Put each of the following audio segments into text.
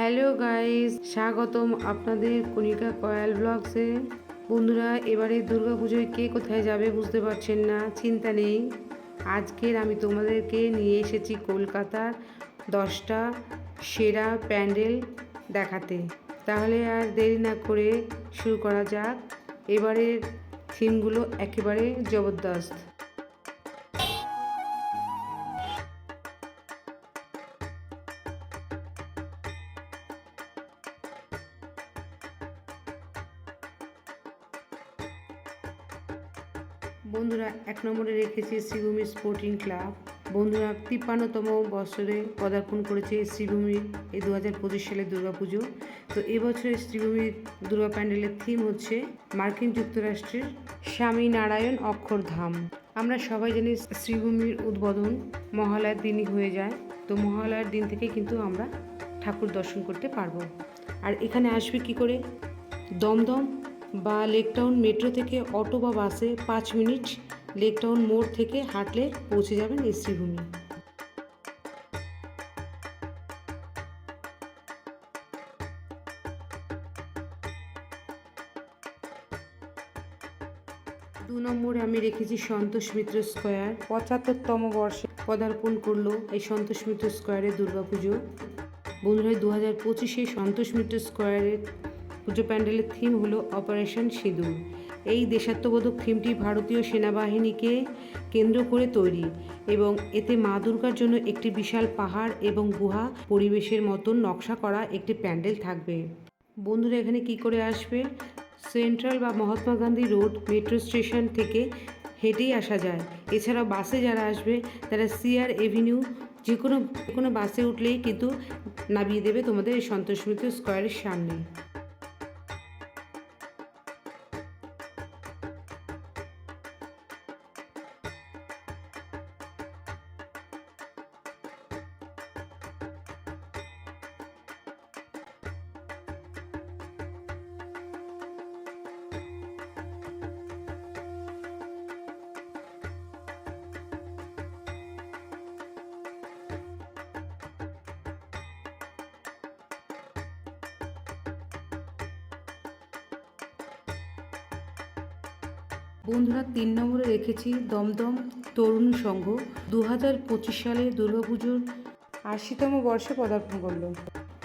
Hello guys, স্বাগতম আপনাদের কণিকা কয়াল ব্লগসে। বন্ধুরা, এবারে দুর্গা পুজোয় কে কোথায় যাবে বুঝতে পারছেন না, চিন্তা নেই। আজকের আমি তোমাদেরকে নিয়ে এসেছি কলকাতার দশটা সেরা প্যান্ডেল দেখাতে। তাহলে আর দেরি না করে শুরু করা যাক। এবারের থিমগুলো একেবারে জবরদস্ত। নম্বরে রেখেছে শ্রীভূমি স্পোর্টিং ক্লাব। বন্ধুরা, তিপ্পান্নতম বছরে পদার্পণ করেছে শ্রীভূমির এই দু হাজার পঁচিশ সালের দুর্গাপুজো। তো এবছরের শ্রীভূমির দুর্গা প্যান্ডেলের থিম হচ্ছে মার্কিন যুক্তরাষ্ট্রের স্বামী নারায়ণ অক্ষরধাম আমরা সবাই জানি শ্রীভূমির উদ্বোধন মহালয়ার দিনই হয়ে যায়। তো মহালয়ার দিন থেকে কিন্তু আমরা ঠাকুর দর্শন করতে পারব। আর এখানে আসবে কি করে? দমদম বা লেকটাউন মেট্রো থেকে অটো বা বাসে পাঁচ মিনিট লেকটাউন মোড় থেকে হাঁটলে পৌঁছে যাবেন এই শ্রীভূমি দু নম্বরে আমি রেখেছি সন্তোষ মিত্র স্কোয়ার। পঁচাত্তরতম বর্ষে পদার্পণ করল এই সন্তোষ মিত্র স্কোয়ারে দুর্গাপুজো। বন্ধুরা দু হাজার পঁচিশে সন্তোষ মিত্র স্কোয়ারের পুজো প্যান্ডেলের থিম হলো অপারেশন সিঁদুর। এই দেশাত্মবোধক থিমটি ভারতীয় সেনাবাহিনীকে কেন্দ্র করে তৈরি এবং এতে মা দুর্গার জন্য একটি বিশাল পাহাড় এবং গুহা, পরিবেশের মতন নকশা করা একটি প্যান্ডেল থাকবে। বন্ধুরা, এখানে কি করে আসবে? সেন্ট্রাল বা Mahatma Gandhi road metro station থেকে হেঁটেই আসা যায়। এছাড়াও বাসে যারা আসবে, তারা সিআর এভিনিউ, যে কোনো কোনো বাসে উঠলেই কিন্তু নামিয়ে দেবে তোমাদের এই সন্তোষ মিত্র স্কোয়ারের সামনে। বন্ধুরা, তিন নম্বরে রেখেছি দমদম তরুণ সংঘ। দু হাজার পঁচিশ সালে দুর্গাপুজোর আশিতম বর্ষে পদার্পণ করল।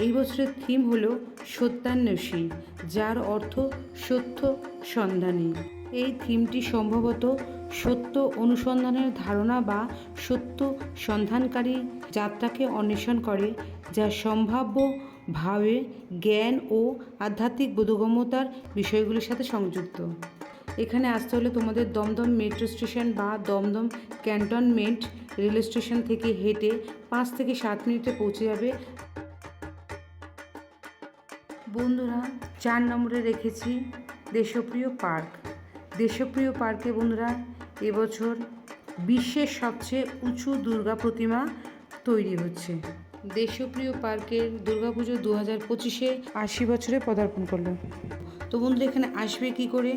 এই বছরের থিম হল সত্যান্বেষী, যার অর্থ সত্য সন্ধানী। এই থিমটি সম্ভবত সত্য অনুসন্ধানের ধারণা বা সত্য সন্ধানকারী যাত্রাকে অন্বেষণ করে, যা সম্ভাব্য ভাবে জ্ঞান ও আধ্যাত্মিক বোধগম্যতার বিষয়গুলির সাথে সংযুক্ত। এখানে আসতে হলে তোমাদের দমদম মেট্রো স্টেশন বা দমদম ক্যান্টনমেন্ট রেল স্টেশন থেকে হেঁটে পাঁচ থেকে সাত মিনিটে পৌঁছে যাবে। বন্ধুরা, চার নম্বরে রেখেছি দেশপ্রিয় পার্ক। দেশপ্রিয় পার্কে বন্ধুরা, এবছর বিশ্বের সবচেয়ে উঁচু দুর্গা প্রতিমা তৈরি হচ্ছে। দেশপ্রিয় পার্কের দুর্গাপুজো দু হাজার পঁচিশে আশি বছরে পদার্পণ করল। তো বন্ধুরা, এখানে আসবে কি করে?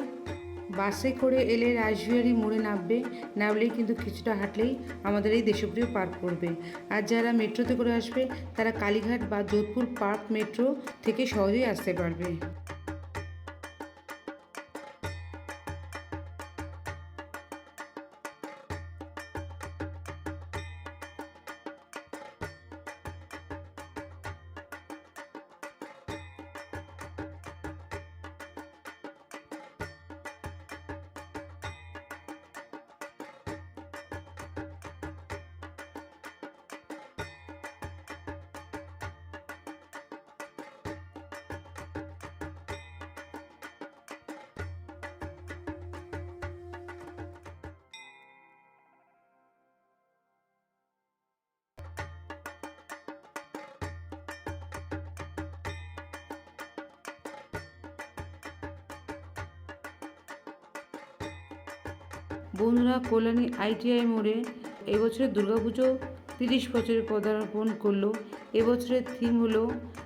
বাসে করে এলে রাজবিহারী মোড়ে নামবে, নামলেই কিন্তু কিছুটা হাঁটলেই আমাদের এই দেশপ্রিয় পার্ক পড়বে। আর যারা মেট্রোতে করে আসবে, তারা কালীঘাট বা যোধপুর পার্ক মেট্রো থেকে সহজেই আসতে পারবে। বন্ধুরা কল্যাণী আইটিআই মোড়ে এবছরের দুর্গাপুজো তিরিশ বছরে পদার্পণ করল। এবছরের থিম হলো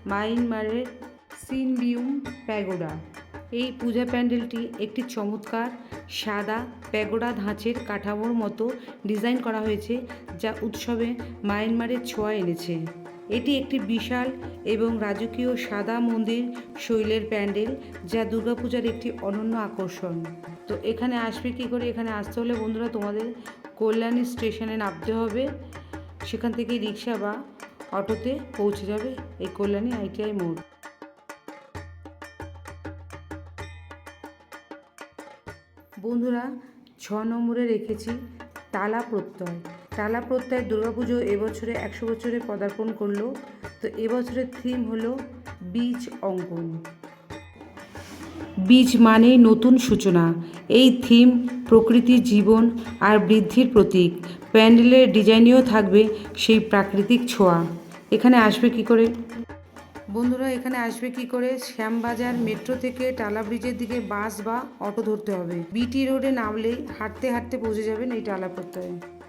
মাইনমারের সিনবিউম প্যাগোডা। এই পূজা প্যান্ডেলটি একটি চমৎকার সাদা প্যাগোডা ধাঁচের কাঠামোর মতো ডিজাইন করা হয়েছে, যা উৎসবে মায়ানমারের ছোঁয়া এনেছে। এটি একটি বিশাল এবং রাজকীয় সাদা মন্দির শৈলের প্যান্ডেল, যা দুর্গাপূজার একটি অনন্য আকর্ষণ। তো এখানে আসবে কী করে? এখানে আসতে হলে বন্ধুরা তোমাদের কল্যাণী স্টেশনে নামতে হবে। সেখান থেকে রিক্সা বা অটোতে পৌঁছে যাবে এই কল্যাণী আইটিআই মোড়। বন্ধুরা, ছ নম্বরে রেখেছি তালা প্রত্যয়। টালা প্রত্যয় দুর্গাপুজো এবছরে একশো বছরে পদার্পণ করল। তো এবছরের থিম হলো বীজ অঙ্কন। বীজ মানেই নতুন সূচনা। এই থিম প্রকৃতি জীবন আর বৃদ্ধির প্রতীক। প্যান্ডেলের ডিজাইনেও থাকবে সেই প্রাকৃতিক ছোঁয়া। এখানে আসবে কি করে? বন্ধুরা, এখানে আসবে কি করে? শ্যামবাজার মেট্রো থেকে টালা ব্রিজের দিকে বাস বা অটো ধরতে হবে। বিটি রোডে নামলেই হাঁটতে হাঁটতে পৌঁছে যাবেন এই টালা প্রত্যয়ে।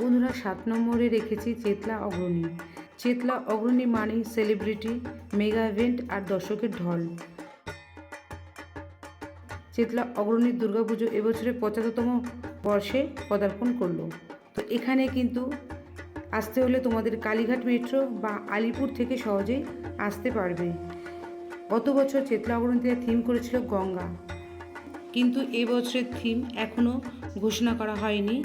বন্ধুরা, সাত নম্বরে রেখেছি চেতলা অগ্রণী। চেতলা অগ্রণী মানেই সেলিব্রিটি মেগা ইভেন্ট আর দর্শকের ঢল। চেতলা অগ্রণীর দুর্গাপুজো এবছরে পঁচাত্তরতম বর্ষে পদার্পণ করল। তো এখানে কিন্তু আসতে হলে তোমাদের কালীঘাট মেট্রো বা আলিপুর থেকে সহজেই আসতে পারবে। গত বছর চেতলা অগ্রণীতে থিম করেছিল গঙ্গা। কিন্তু এবছরের থিম এখনও ঘোষণা করা হয়নি।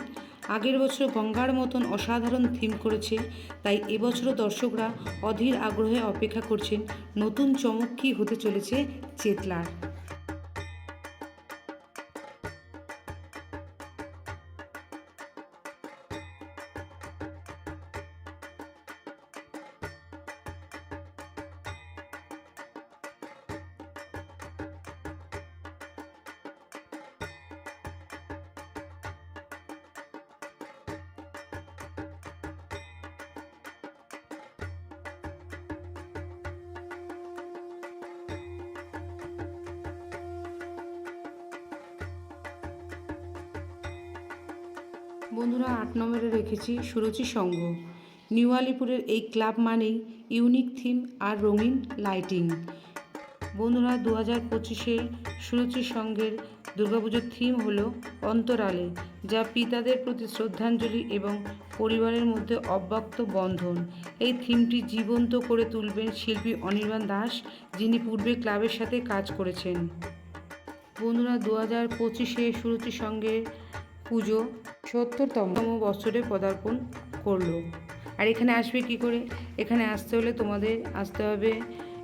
আগের বছর গঙ্গার মতন অসাধারণ থিম করেছে। তাই এবছরও দর্শকরা অধীর আগ্রহে অপেক্ষা করছেন। নতুন চমক কী হতে চলেছে চেতলার? বন্ধুরা, আট নম্বরে রেখেছি সুরুচি সংঘ। নিউ আলিপুরের এই ক্লাব মানেই ইউনিক থিম আর রঙিন লাইটিং। বন্ধুরা দু হাজার পঁচিশে সুরুচি সংঘের দুর্গাপুজোর থিম হলো অন্তরালে, যা পিতাদের প্রতি শ্রদ্ধাঞ্জলি এবং পরিবারের মধ্যে অব্যক্ত বন্ধন। এই থিমটি জীবন্ত করে তুলবেন শিল্পী অনির্বাণ দাস, যিনি পূর্বে ক্লাবের সাথে কাজ করেছেন। বন্ধুরা দু হাজার পঁচিশে সুরুচি সঙ্গে পুজো, সত্তরতম বছরে পদার্পণ করল। আর এখানে আসবে কি করে? এখানে আসতে হলে তোমাদের আসতে হবে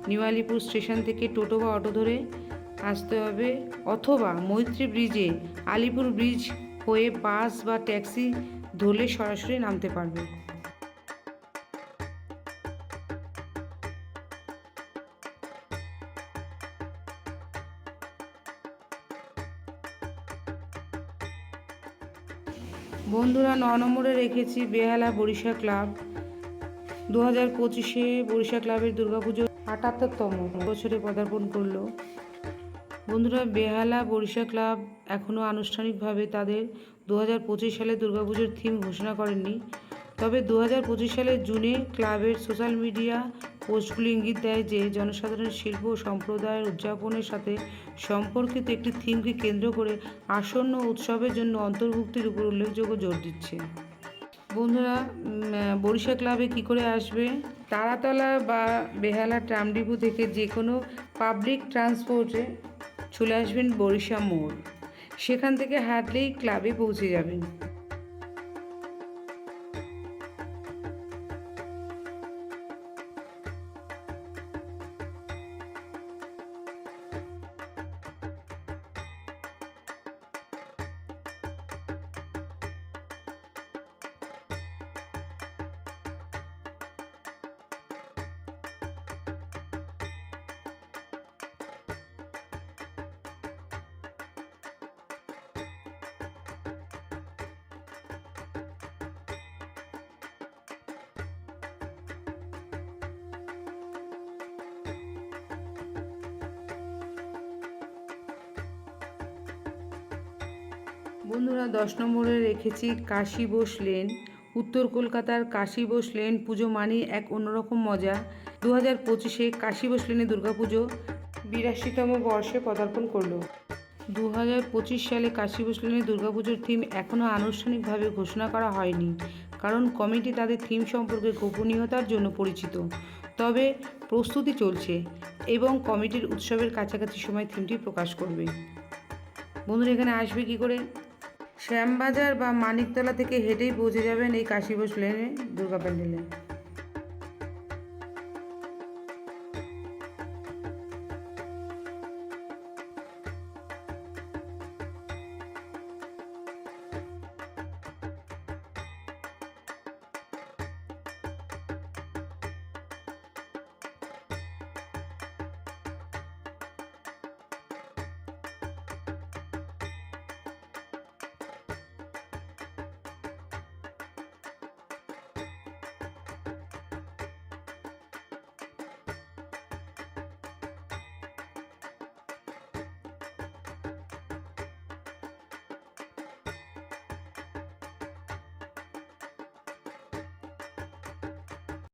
নিউ আলিপুর স্টেশন থেকে টোটো বা অটো ধরে আসতে হবে অথবা মৈত্রী ব্রিজে, আলিপুর ব্রিজ হয়ে বাস বা ট্যাক্সি ধরলে সরাসরি নামতে পারবে। বন্ধুরা, ন নম্বরে রেখেছি বেহালা বরিশা ক্লাব। দু হাজার পঁচিশে বরিশা ক্লাবের দুর্গাপুজো আটাত্তরতম বছরে পদার্পণ করল। বন্ধুরা, বেহালা বরিশা ক্লাব এখনও আনুষ্ঠানিকভাবে তাদের দু হাজার পঁচিশ সালে দুর্গাপুজোর থিম ঘোষণা করেননি। তবে দু হাজার পঁচিশ সালের জুনে ক্লাবের সোশ্যাল মিডিয়া পোস্টগুলি ইঙ্গিত দেয় যে জনসাধারণের শিল্প ও সম্প্রদায়ের উদযাপনের সাথে সম্পর্কিত একটি থিমকে কেন্দ্র করে আসন্ন উৎসবের জন্য অন্তর্ভুক্তির উপর উল্লেখযোগ্য জোর দিচ্ছে। বন্ধুরা বরিশা ক্লাবে কি করে আসবে? তারাতলা বা বেহালা ট্রাম ডিপো থেকে যে কোনো পাবলিক ট্রান্সপোর্টে চলে আসবেন বরিশা মোড়। সেখান থেকে হাঁটলেই ক্লাবে পৌঁছে যাবেন। বন্ধুরা, দশ নম্বরে রেখেছি কাশী বোস লেন। উত্তর কলকাতার কাশী বোস লেন পুজো মানি এক অন্যরকম মজা। দু হাজার পঁচিশে কাশী বোস লেনে দুর্গাপুজো বিরাশিতম বর্ষে পদার্পণ করল। দু হাজার পঁচিশ সালে লেনে দুর্গাপুজোর থিম এখনও আনুষ্ঠানিকভাবে ঘোষণা করা হয়নি, কারণ কমিটি তাদের থিম সম্পর্কে গোপনীয়তার জন্য পরিচিত। তবে প্রস্তুতি চলছে এবং কমিটির উৎসবের কাছাকাছি সময় থিমটি প্রকাশ করবে। বন্ধুরা, এখানে আসবে কি করে? শ্যামবাজার বা মানিকতলা থেকে হেঁটেই পৌঁছে যাবেন এই কাশীবোস লেনে দুর্গা প্যান্ডেলে